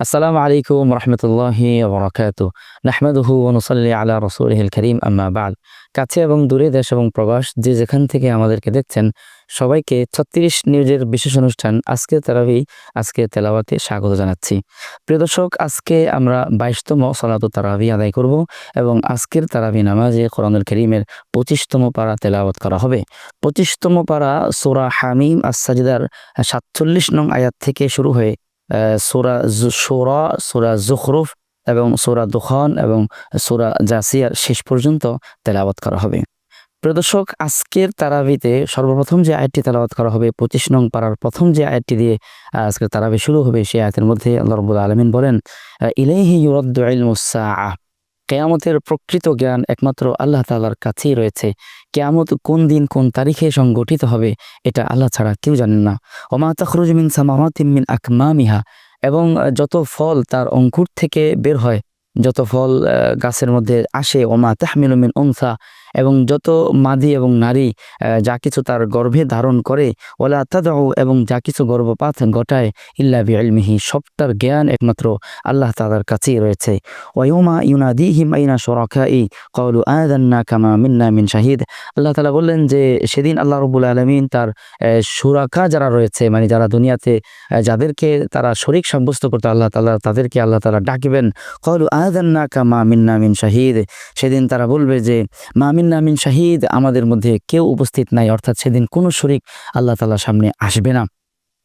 আসসালামু আলাইকুম রহমতুল্লাহি বরাকাতু নাহমাদুহু অনুসল্লি আলা রসুলহিল করিম, আম্মা বাদ। কাছে এবং দূরে দেশ এবং প্রবাস, যে যেখান থেকে আমাদেরকে দেখছেন, সবাইকে ছত্রিশ নিউজের বিশেষ অনুষ্ঠান আজকে তারাবি আজকে তেলাওয়াতে স্বাগত জানাচ্ছি। প্রিয় দর্শক, আজকে আমরা বাইশতম সলাত তারাবি আদায় করব এবং আজকের তারাবি নামাজে কোরআনুল করিমের পঁচিশতম পারা তেলাওয়াত করা হবে। পঁচিশতম পারা সোরা হামিম আসাজিদার সাতচল্লিশ নং আয়াত থেকে শুরু হয়ে সোরা সোরা সোরা জুখরুফ এবং সোরা দুখান এবং সোরা জাসিয়ার শেষ পর্যন্ত তেলাওয়াত করা হবে। প্রদর্শক আজকের তারাবিতে সর্বপ্রথম যে আয়াতটি তেলাওয়াত করা হবে, পঁচিশ নং পাড়ার প্রথম যে আয়টি দিয়ে আজকের তারাবি শুরু হবে, সেই আয়তের মধ্যে আল্লাহ রবুল আলমিন বলেন, ইলাইহি ইউরদ্দ ইলমুসাআহ কেয়ামতের প্রকৃত জ্ঞান একমাত্র আল্লাহ তালার কাছেই রয়েছে। কেয়ামত কোন দিন, কোন তারিখে সংগঠিত হবে, এটা আল্লাহ ছাড়া কেউ জানেন না। ওমা তখরুজ মিন সামামাতিম মিন আকমামিহা, এবং যত ফল তার অঙ্কুর থেকে বের হয়, যত ফল গাছের মধ্যে আসে, ওমা মিন অনসা এবং যত মাদি এবং নারী যা কিছু তার গর্ভে ধারণ করে ওলা তাদাউ এবং যা কিছু গর্ভপাত ঘটায়, ইল্লা বিলমিহি সবটার জ্ঞান একমাত্র আল্লাহ তালার কাছেই রয়েছে। ওয়ুমা ইউনাদিহিম আইনা শরাকাই? কওলু আযান্না কামা মিন্না মিন শাহিদ। আল্লাহ তালা বললেন যে, সেদিন আল্লাহ রবুল আলমিন তার সুরাকা যারা রয়েছে মানে যারা দুনিয়াতে যাদেরকে তারা শরীক সাব্যস্ত করতে আল্লাহ তাআলা, তাদেরকে আল্লাহ তাআলা ডাকবেন। কওলু আযান্না কামা মিন্না মিন শাহিদ। সেদিন তারা বলবে যে, মা মিন্না মিন শাহিদ আমাদের মধ্যে কেউ উপস্থিত নাই, অর্থাৎ সেদিন কোনো শরিক আল্লাহ তাআলার সামনে আসবে না।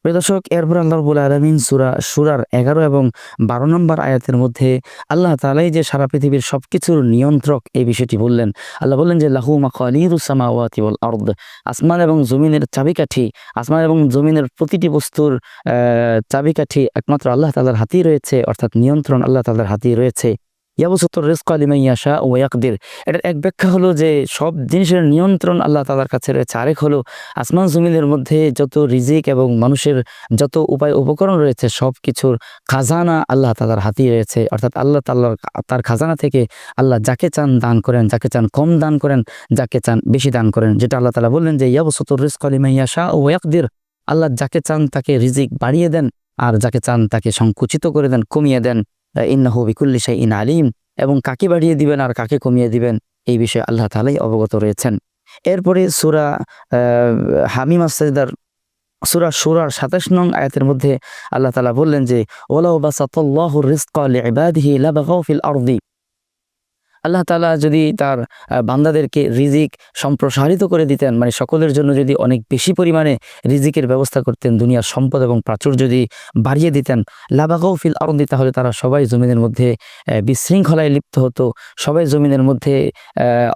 প্রিয় দর্শক, এরপর আল্লাহ রবুল আলমিন সুরা সুরার এগারো এবং বারো নম্বর আয়াতের মধ্যে আল্লাহ তালাই যে সারা পৃথিবীর সব কিছুর নিয়ন্ত্রক এই বিষয়টি বললেন। আল্লাহ বললেন যে, লাহু মাকালিরুসামাওয়াতি ওয়াল আরদ আসমান এবং জমিনের চাবিকাঠি, আসমান এবং জমিনের প্রতিটি বস্তুর চাবিকাঠি একমাত্র আল্লাহ তালার হাতেই রয়েছে, অর্থাৎ নিয়ন্ত্রণ আল্লাহ তালার হাতেই রয়েছে। ইয়াবুসুত্তর রিজক আলিমাই ইয়াশা ও ইয়াকদির। এটার এক ব্যাখ্যা হলো যে, সব জিনিসের নিয়ন্ত্রণ আল্লাহ তালার কাছে রয়েছে। আরেক হলো, আসমান জমিনের মধ্যে যত রিজিক এবং মানুষের যত উপায় উপকরণ রয়েছে সব কিছুর খাজানা আল্লাহ তালার হাতেই রয়েছে। অর্থাৎ আল্লাহ তাল্লাহ তার খাজানা থেকে আল্লাহ যাকে চান দান করেন, যাকে চান কম দান করেন, যাকে চান বেশি দান করেন। যেটা আল্লাহ তালা বললেন যে ইয়াবুসুত্তর রিজক আলিমাই ইয়াশা ও ইয়াকদির, আল্লাহ যাকে চান তাকে রিজিক বাড়িয়ে দেন, আর যাকে চান তাকে সংকুচিত করে দেন, কমিয়ে দেন। ইন্নাহু বিকুল্লি ইন আলিম, এবং কাকে বাড়িয়ে দিবেন আর কাকে কমিয়ে দিবেন, এই বিষয়ে আল্লাহ তালাই অবগত রয়েছেন। এরপরে সুরা হামিম আসার সুরা সুরার সাতাশ নং আয়াতের মধ্যে আল্লাহ তালা বললেন যে ওলাউ বাসাতাল্লাহু লিইবাদিহি লাবাগাউ ফিল আরদি। আল্লাহ তালা যদি তার বান্দাদেরকে রিজিক সম্প্রসারিত করে দিতেন মানে সকলের জন্য যদি অনেক বেশি পরিমাণে রিজিকের ব্যবস্থা করতেন, দুনিয়ার সম্পদ এবং প্রাচুর্য যদি বাড়িয়ে দিতেন লাবাগাও ফিল আরন্দি তাহলে তারা সবাই জমিনের মধ্যে বিশৃঙ্খলায় লিপ্ত হতো, সবাই জমিনের মধ্যে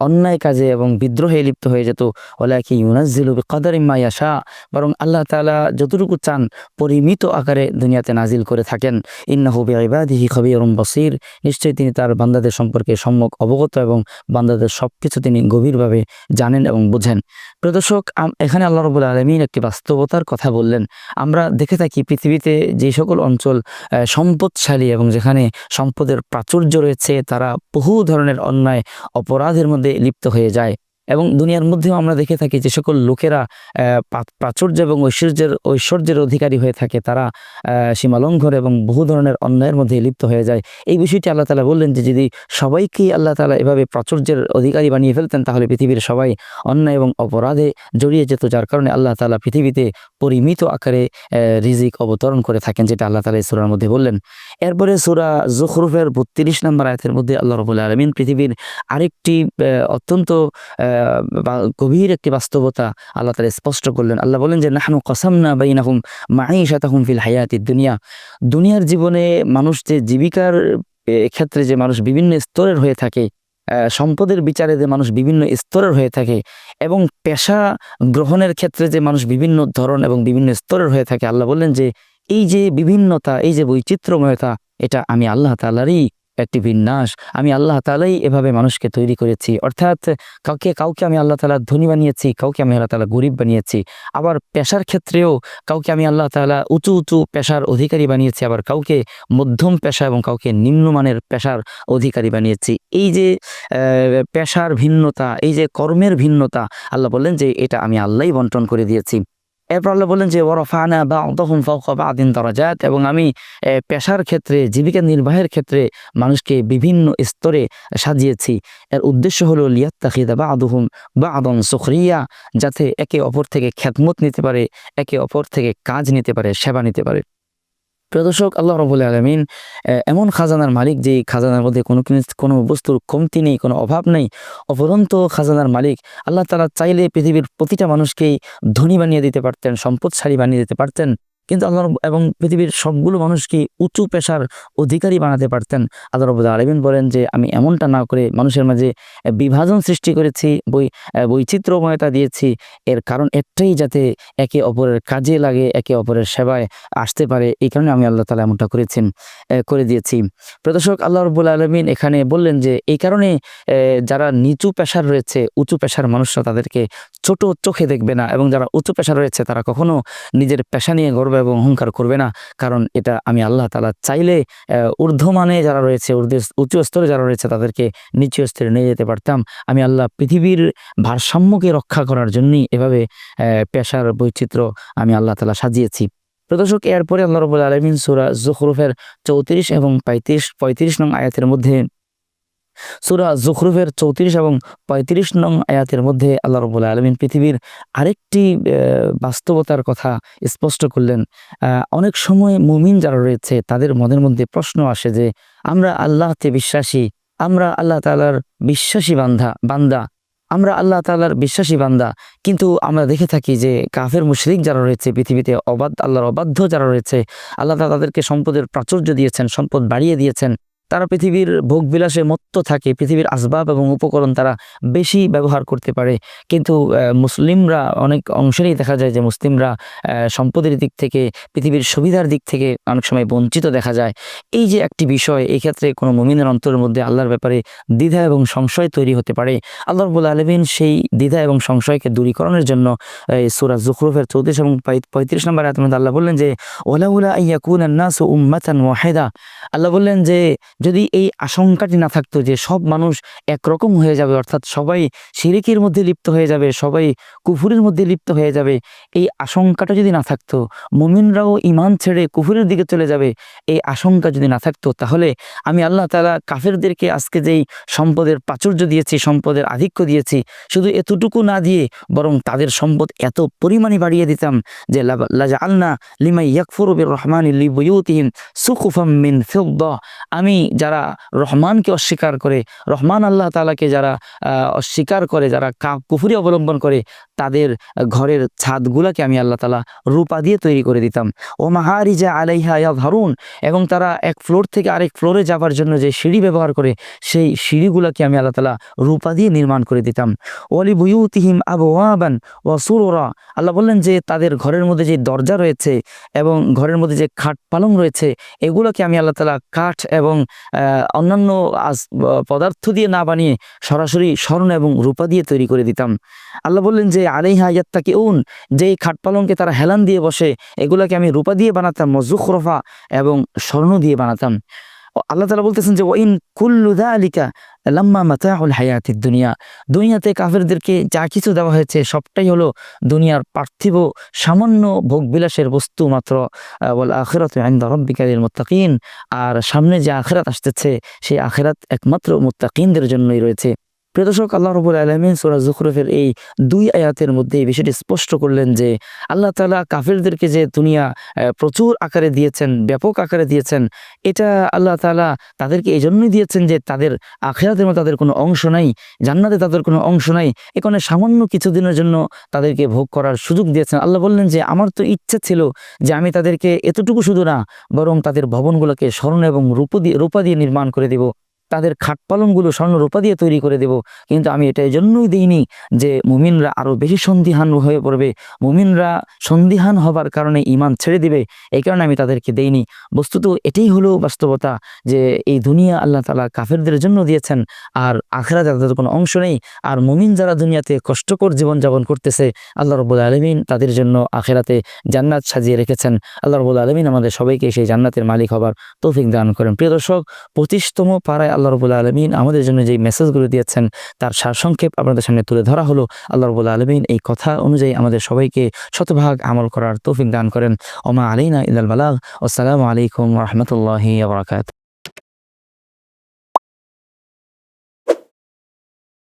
অন্যায় কাজে এবং বিদ্রোহে লিপ্ত হয়ে যেত। ওলা কি ইউনাজিলু কাদার ইম্মাইয়াশা বরং আল্লাহ তালা যতটুকু চান, পরিমিত আকারে দুনিয়াতে নাজিল করে থাকেন। ইন্নাহু বিইবাদিহি খবীরুম বসির, নিশ্চয়ই তিনি তার বান্দাদের সম্পর্কে সম্যক অবগত এবং বান্দাদের সব কিছু তিনি গভীরভাবে জানেন এবং বোঝেন। প্রদর্শক এখানে আল্লাহ রবুল আলমীর একটি বাস্তবতার কথা বললেন। আমরা দেখে থাকি পৃথিবীতে যে সকল অঞ্চল সম্পদশালী এবং যেখানে সম্পদের প্রাচুর্য রয়েছে, তারা বহু ধরনের অন্যায়, অপরাধের মধ্যে লিপ্ত হয়ে যায়। এবং দুনিয়ার মধ্যেও আমরা দেখে থাকি যে সকল লোকেরা প্রাচুর্য এবং ঐশ্বর্যের ঐশ্বর্যের অধিকারী হয়ে থাকে। তারা সীমালঙ্ঘন এবং বহু ধরনের অন্যায়ের মধ্যে লিপ্ত হয়ে যায়। এই বিষয়টি আল্লাহ তালা বললেন যে, যদি সবাইকেই আল্লাহ তালা এভাবে প্রাচুর্যের অধিকারী বানিয়ে ফেলতেন, তাহলে পৃথিবীর সবাই অন্যায় এবং অপরাধে জড়িয়ে যেত, যার কারণে আল্লাহ তালা পৃথিবীতে পরিমিত আকারে রিজিক অবতরণ করে থাকেন, যেটা আল্লাহ তালা সুরার মধ্যে বললেন। এরপরে সুরা জুখরুফের বত্রিশ নম্বর আয়াতের মধ্যে আল্লাহ রবুল্লা আলমিন পৃথিবীর আরেকটি অত্যন্ত গভীর একটি বাস্তবতা আল্লাহ তালা স্পষ্ট করলেন। আল্লাহ বলেন যে, নাহনু কসামনা বাইনাহুম মাঈশাতাহুম ফিল হায়াতি দুনিয়া। দুনিয়ার জীবনে মানুষ যে জীবিকার ক্ষেত্রে যে মানুষ বিভিন্ন স্তরের হয়ে থাকে সম্পদের বিচারে যে মানুষ বিভিন্ন স্তরের হয়ে থাকে এবং পেশা গ্রহণের ক্ষেত্রে যে মানুষ বিভিন্ন ধরন এবং বিভিন্ন স্তরের হয়ে থাকে, আল্লাহ বললেন যে, এই যে বিভিন্নতা, এই যে বৈচিত্র্যময়তা, এটা আমি আল্লাহ তালারই একটি বিন্যাস। আমি আল্লাহ তালাই এভাবে মানুষকে তৈরি করেছি। অর্থাৎ কাউকে কাউকে আমি আল্লাহ তালা ধনী বানিয়েছি, কাউকে আমি আল্লাহ তালা গরিব বানিয়েছি। আবার পেশার ক্ষেত্রেও কাউকে আমি আল্লাহ তালা উঁচু উঁচু পেশার অধিকারী বানিয়েছি, আবার কাউকে মধ্যম পেশা এবং কাউকে নিম্নমানের পেশার অধিকারী বানিয়েছি। এই যে পেশার ভিন্নতা, এই যে কর্মের ভিন্নতা, আল্লাহ বললেন যে এটা আমি আল্লাহই বন্টন করে দিয়েছি। এরপর আল্লাহ বললেন যে ওরফানা বা অন্তহম ফাউকা বা আদিন দরাজাত এবং আমি পেশার ক্ষেত্রে, জীবিকা নির্বাহের ক্ষেত্রে মানুষকে বিভিন্ন স্তরে সাজিয়েছি। এর উদ্দেশ্য হলো লিয়াত তাকিদা বা আদুহুম বা আদন সুখরিয়া যাতে একে অপর থেকে খ্যাতমত নিতে পারে, একে অপর থেকে কাজ নিতে পারে, সেবা নিতে পারে। প্রিয় দর্শক আল্লাহ রবুল আলমিন এমন খাজানার মালিক যে খাজানার মধ্যে কোনো কিনি- বস্তুর কমতি নেই, কোনো অভাব নেই অপরন্ত খাজানার মালিক আল্লাহ তালা চাইলে পৃথিবীর প্রতিটা মানুষকেই ধনী বানিয়ে দিতে পারতেন, সম্পদশালী বানিয়ে দিতে পারতেন। কিন্তু আল্লাহ এবং পৃথিবীর সবগুলো মানুষকে উঁচু পেশার অধিকারী বানাতে পারতেন। আল্লাহ রবুল আলমিন বলেন যে, আমি এমনটা না করে মানুষের মাঝে বিভাজন সৃষ্টি করেছি বই বৈচিত্র্যময়তা দিয়েছি। এর কারণ একটাই যাতে একে অপরের কাজে লাগে, একে অপরের সেবায় আসতে পারে। এই কারণে আমি আল্লাহ তালা এমনটা করেছেন করে দিয়েছি। প্রদর্শক আল্লাহ রবুল আলমিন এখানে বললেন যে, এই কারণে যারা নিচু পেশার রয়েছে, উঁচু পেশার মানুষরা তাদেরকে ছোট চোখে দেখবে না এবং যারা উঁচু পেশা রয়েছে তারা কখনো নিজের পেশা নিয়ে গর্ব এবং অহংকার করবে না। কারণ এটা আমি আল্লাহ তালা চাইলে ঊর্ধ্বমানে যারা রয়েছে, ঊর্ধ্ব উঁচু স্তরে যারা রয়েছে, তাদেরকে নিচু স্তরে নিয়ে যেতে পারতাম। আমি আল্লাহ পৃথিবীর ভারসাম্যকে রক্ষা করার জন্যই এভাবে পেশার বৈচিত্র্য আমি আল্লাহ তালা সাজিয়েছি। প্রদর্শক এরপরে আল্লাহ রবুল আলমিন সুরা জুখরুফের চৌত্রিশ এবং পঁয়ত্রিশ পঁয়ত্রিশ নং আয়াতের মধ্যে সুরা জুখরুফের চৌত্রিশ এবং পঁয়ত্রিশ নং আয়াতের মধ্যে আল্লাহ রবুল আলমিন পৃথিবীর আরেকটি বাস্তবতার কথা স্পষ্ট করলেন। অনেক সময় মুমিন যারা রয়েছে, তাদের মনের মধ্যে প্রশ্ন আসে যে, আমরা আল্লাহতে বিশ্বাসী, আমরা আল্লাহ তালার বিশ্বাসী বান্ধা, বান্দা, আমরা আল্লাহ তালার বিশ্বাসী বান্দা। কিন্তু আমরা দেখে থাকি যে, কাফের মুশরিক যারা রয়েছে, পৃথিবীতে অবাধ আল্লাহর অবাধ্য যারা রয়েছে, আল্লাহ তালা তাদেরকে সম্পদের প্রাচুর্য দিয়েছেন, সম্পদ বাড়িয়ে দিয়েছেন। তারা পৃথিবীর ভোগবিলাসে মত্ত থাকে, পৃথিবীর আসবাব এবং উপকরণ তারা বেশি ব্যবহার করতে পারে। কিন্তু মুসলিমরা অনেক অংশেরই দেখা যায় যে মুসলিমরা সম্পদের দিক থেকে, পৃথিবীর সুবিধার দিক থেকে অনেক সময় বঞ্চিত দেখা যায়। এই যে একটি বিষয়, এই ক্ষেত্রে কোনো মুমিনের অন্তরের মধ্যে আল্লাহর ব্যাপারে দ্বিধা এবং সংশয় তৈরি হতে পারে। আল্লাহ রবুল আলমিন সেই দ্বিধা এবং সংশয়কে দূরীকরণের জন্য এই সুরা জুখরুফের চৌত্রিশ এবং পঁয়ত্রিশ নম্বর আয়াতের আল্লাহ বললেন যে ওলাউলা ইয়াকুন নাস আল্লাহ বললেন যে যদি এই আশঙ্কাটি না থাকতো যে সব মানুষ একরকম হয়ে যাবে, অর্থাৎ সবাই শিরিকের মধ্যে লিপ্ত হয়ে যাবে, সবাই কুফুরের মধ্যে লিপ্ত হয়ে যাবে, এই আশঙ্কাটা যদি না থাকতো, মুমিনরাও ইমান ছেড়ে কুফুরের দিকে চলে যাবে, এই আশঙ্কা যদি না থাকতো, তাহলে আমি আল্লাহ তালা কাফেরদেরকে আজকে যেই সম্পদের প্রাচুর্য দিয়েছি, সম্পদের আধিক্য দিয়েছি, শুধু এতটুকু না দিয়ে বরং তাদের সম্পদ এত পরিমাণে বাড়িয়ে দিতাম যে আল্লাহ লিমাই ইয়াকফুরবির রহমান লিবুয়ুতিহিম সুকুফাম মিন ফিদ্দা। আমি যারা রহমানকে অস্বীকার করে রহমান আল্লাহ তালাকে যারা অস্বীকার করে যারা কুফুরি অবলম্বন করে তাদের ঘরের ছাদগুলাকে আমি আল্লাহ তালা রূপা দিয়ে তৈরি করে দিতাম। ও মাহারিজা আলাইহা ইয়া ধরুন এবং তারা এক ফ্লোর থেকে আরেক ফ্লোরে যাবার জন্য যে সিঁড়ি ব্যবহার করে, সেই সিঁড়িগুলোকে আমি আল্লাহ তালা রূপা দিয়ে নির্মাণ করে দিতাম। ওয়ালি বুয়ুতিহিম ওয়াবান ও সুরোরা, আল্লাহ বললেন যে তাদের ঘরের মধ্যে যে দরজা রয়েছে এবং ঘরের মধ্যে যে খাট পালং রয়েছে, এগুলোকে আমি আল্লাহ তালা কাঠ এবং অন্যান্য পদার্থ দিয়ে না বানিয়ে সরাসরি স্বর্ণ এবং রূপা দিয়ে তৈরি করে দিতাম। আল্লাহ বললেন যে, আলাইহা ইয়াত্তাকে উন যেই খাট পালংকে তারা হেলান দিয়ে বসে, এগুলোকে আমি রূপা দিয়ে বানাতাম মজুখরফা এবং স্বর্ণ দিয়ে বানাতাম। আল্লাহ তালা বলতেছেন যে ওইন কুল্লুদা আলিকা লাম্মা মাতাহুল হায়াতির দুনিয়া দুনিয়াতে কাফেরদেরকে যা কিছু দেওয়া হয়েছে, সবটাই হলো দুনিয়ার পার্থিব, সামান্য ভোগবিলাসের বস্তু মাত্র। বল আখেরাত রব্বিকালিল মুত্তাকিন। আর সামনে যে আখেরাত আসতেছে, সেই আখেরাত একমাত্র মুত্তাকিনদের জন্যই রয়েছে। প্রিয় দর্শক, আল্লাহ রবুল আলমিন সুরা জুখরফের এই দুই আয়াতের মধ্যে এই বিষয়টি স্পষ্ট করলেন যে, আল্লাহ তালা কাফেরদেরকে যে দুনিয়া প্রচুর আকারে দিয়েছেন, ব্যাপক আকারে দিয়েছেন, এটা আল্লাহ তালা তাদেরকে এই জন্যই দিয়েছেন যে তাদের আখেরাতের মধ্যে তাদের কোনো অংশ নাই, জান্নাতে তাদের কোনো অংশ নাই এখানে সামান্য কিছুদিনের জন্য তাদেরকে ভোগ করার সুযোগ দিয়েছেন। আল্লাহ বললেন যে, আমার তো ইচ্ছা ছিল যে আমি তাদেরকে এতটুকু শুধু না, বরং তাদের ভবনগুলোকে স্মরণ এবং রূপ দিয়ে, রূপা দিয়ে নির্মাণ করে দেব। তাদের খাট পালংগুলো স্বর্ণ রূপা দিয়ে তৈরি করে দেব। কিন্তু আমি এটা এই জন্যই দিইনি যে মুমিনরা আরও বেশি সন্দিহান হয়ে পড়বে। মুমিনরা সন্দিহান হবার কারণে ইমান ছেড়ে দিবে, এই কারণে আমি তাদেরকে দেইনি। বস্তুত এটাই হলো বাস্তবতা যে এই দুনিয়া আল্লাহ তালা কাফেরদের জন্য দিয়েছেন, আর আখেরা তাদের কোনো অংশ নেই। আর মুমিন যারা দুনিয়াতে কষ্টকর জীবনযাপন করতেছে, আল্লাহ রবুল আলমিন তাদের জন্য আখেরাতে জান্নাত সাজিয়ে রেখেছেন। আল্লাহ রবুল আলমিন আমাদের সবাইকে সেই জান্নাতের মালিক হবার তৌফিক দান করেন। প্রিয় দর্শক, পঁচিশতম পাড়ায় আল্লাহ রবুল্লা আলমিন আমাদের জন্য যেই মেসেজগুলো দিয়েছেন, তার সারসংক্ষেপ আপনাদের সামনে তুলে ধরা হলো। আল্লাহ রবুল্লা আলমিন এই কথা অনুযায়ী আমাদের সবাইকে শতভাগ আমল করার তৌফিক দান করেন। ওমা আলীনা ইদাল বালাগ। আসসালামু আলাইকুম রহমতুল্লাহি আবরাকাত